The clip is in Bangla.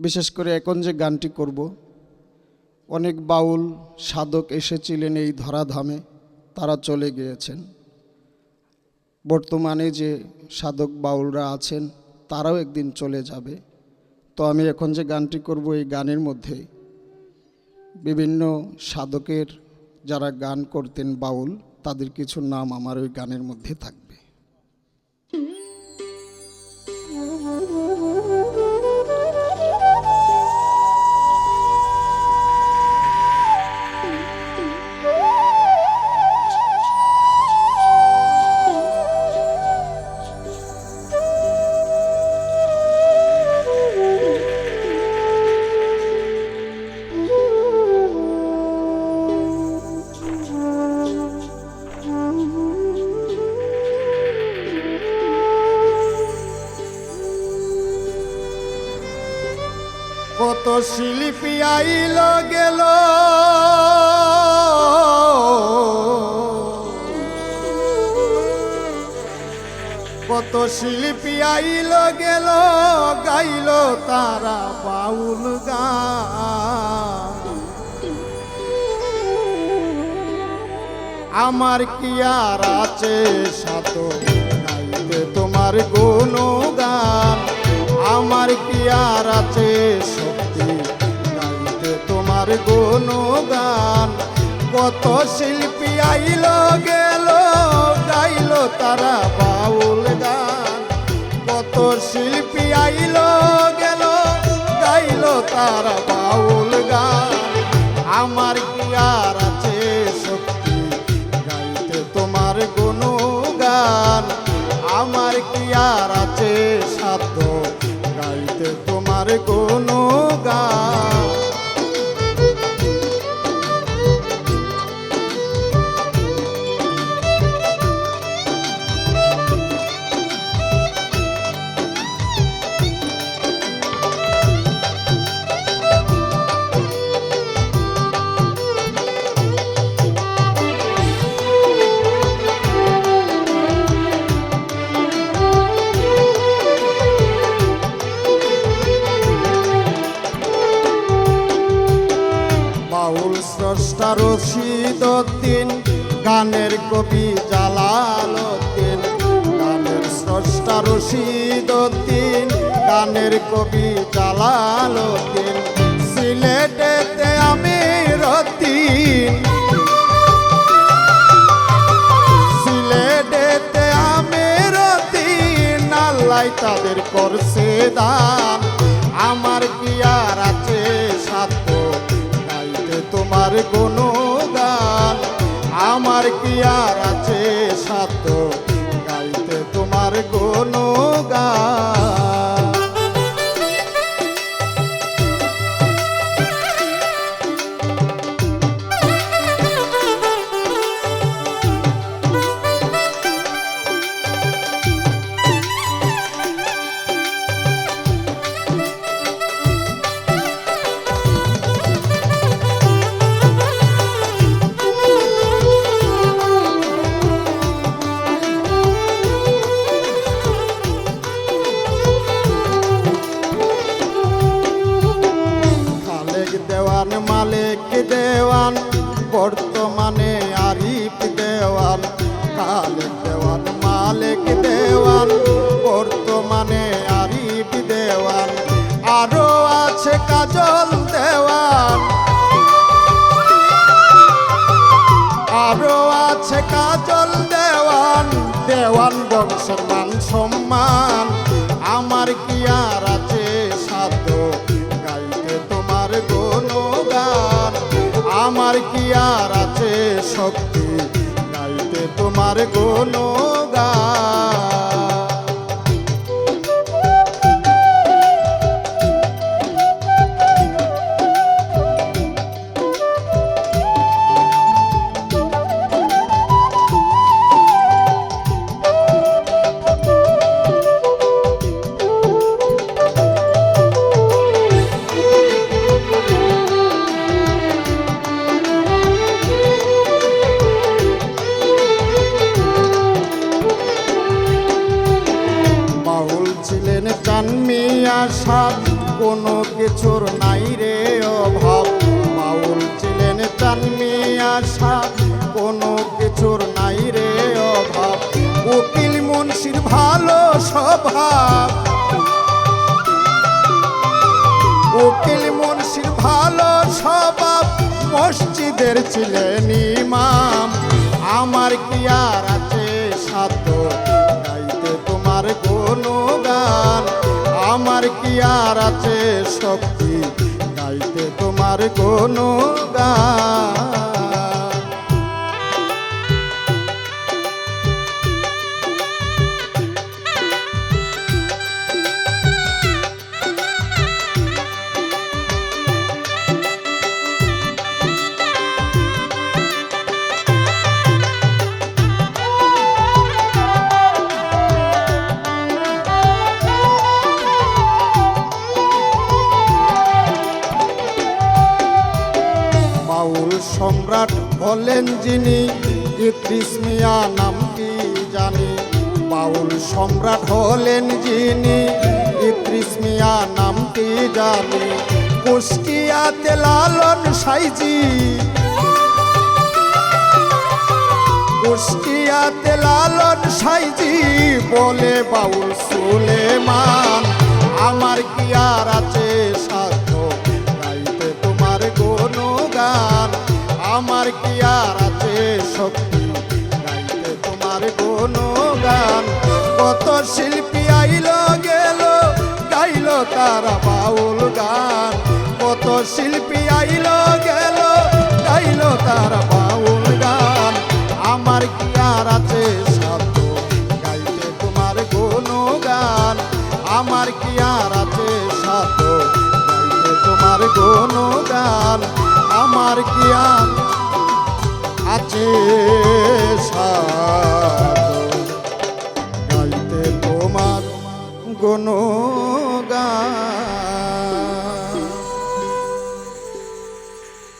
বিশেষ করে এখন যে গানটি করব, অনেক বাউল সাধক এসেছিলেন এই ধরাধামে, তারা চলে গিয়েছেন। বর্তমানে যে সাধক বাউলরা আছেন, তারাও একদিন চলে যাবে। তো আমি এখন যে গানটি করব, এই গানের মধ্যে বিভিন্ন সাধকের যারা গান করতেন বাউল, তাদের কিছু নাম আমার ওই গানের মধ্যে থাকবে। কত শিল্পী আইল গেল। কত শিল্পী আইল গেল, গাইল তারা বাউল গান। আমার কি আর আছে সাত তোমার গুণগান আমার কি আর আছে শক্তি গাইতে তোমার গুণগান। কত শিল্পী আইল, গেল, গাইল তারা বাউল গান। কত শিল্পী আইল, গেল, গাইল তারা বাউল গান। আমার কি আর আছে শক্তি গাইতে তোমার গুণগান। আমার কি আর আছে তোমার গুণগান স্রষ্টা রশিদ উদ্দিন গানের কবি জালাল উদ্দিন গানের স্রষ্টা রশিদ উদ্দিন গানের কবি জালাল উদ্দিন সিলেটেতে আমি রতিন সিলেটেতে আমি আল্লাহ তাদের করছে খালেক দেওয়ান মালিক দেওয়ান বর্তমানে আরিফ দেওয়ান আরও আছে কাজল দেওয়ান আরও আছে কাজল দেওয়ান দেওয়ান বংশের মান সম্মান আমার কি আর আছে সাধ্য? গাইতে তোমার গুণগান। আমার কি আর আছে শক্তি? গাইতে কোনো গুণগান কিছুর নাই রে অভাব বাউল ছিলেন চানমি আশা, কোনো কিছুর নাই রে অভাব উকিল মুন্সির ভালো স্বভাব। উকিল মুন্সির ভালো স্বভাব, মসজিদের ছিলেন ইমাম। আমার কি আর আছে সাধ্য? গাইতে তোমার কোনো গান। আমার কি আর আছে শক্তি? গাইতে তোমার কোনো গান। সম্রাট হলেন যিনি, ইদ্রিস মিয়া নামটি জানি? বাউল সম্রাট হলেন যিনি, ইদ্রিস মিয়া নামটি জানি? কুষ্টিয়াতে লালন সাইজি। কুষ্টিয়াতে লালন সাইজি বলে বাউল সুলেমান। আমার কি আর আছে সাধ্য? তোমার গান। আমার কি আর আছে শক্তি? গাইতে তোমার গান কত শিল্পী আইল, গেল, গাইল তারা বাউল গান। কত শিল্পী আইল, গেল, গাইল তারা বাউল গান। আমার কি আর আছে সাধ্য? গাইতে তোমার গান আমার কি আর আছে সাধ্য? গাইতে তোমার গান আমার কি আর